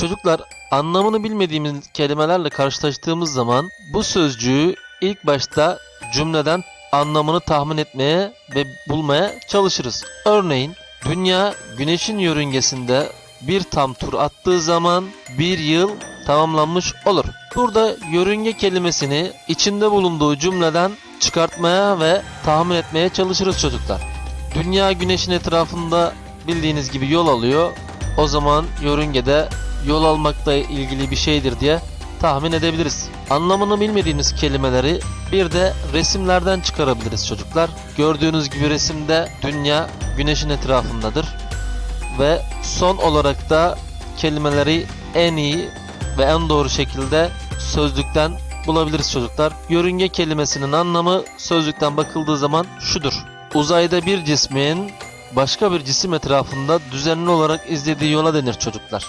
Çocuklar anlamını bilmediğimiz kelimelerle karşılaştığımız zaman bu sözcüğü ilk başta cümleden anlamını tahmin etmeye ve bulmaya çalışırız. Örneğin dünya güneşin yörüngesinde bir tam tur attığı zaman bir yıl tamamlanmış olur. Burada yörünge kelimesini içinde bulunduğu cümleden çıkartmaya ve tahmin etmeye çalışırız çocuklar. Dünya güneşin etrafında bildiğiniz gibi yol alıyor. O zaman yörüngede yol almakla ilgili bir şeydir diye tahmin edebiliriz. Anlamını bilmediğimiz kelimeleri bir de resimlerden çıkarabiliriz çocuklar. Gördüğünüz gibi resimde dünya güneşin etrafındadır. Ve son olarak da kelimeleri en iyi ve en doğru şekilde sözlükten bulabiliriz çocuklar. Yörünge kelimesinin anlamı sözlükten bakıldığı zaman şudur. Uzayda bir cismin başka bir cisim etrafında düzenli olarak izlediği yola denir çocuklar.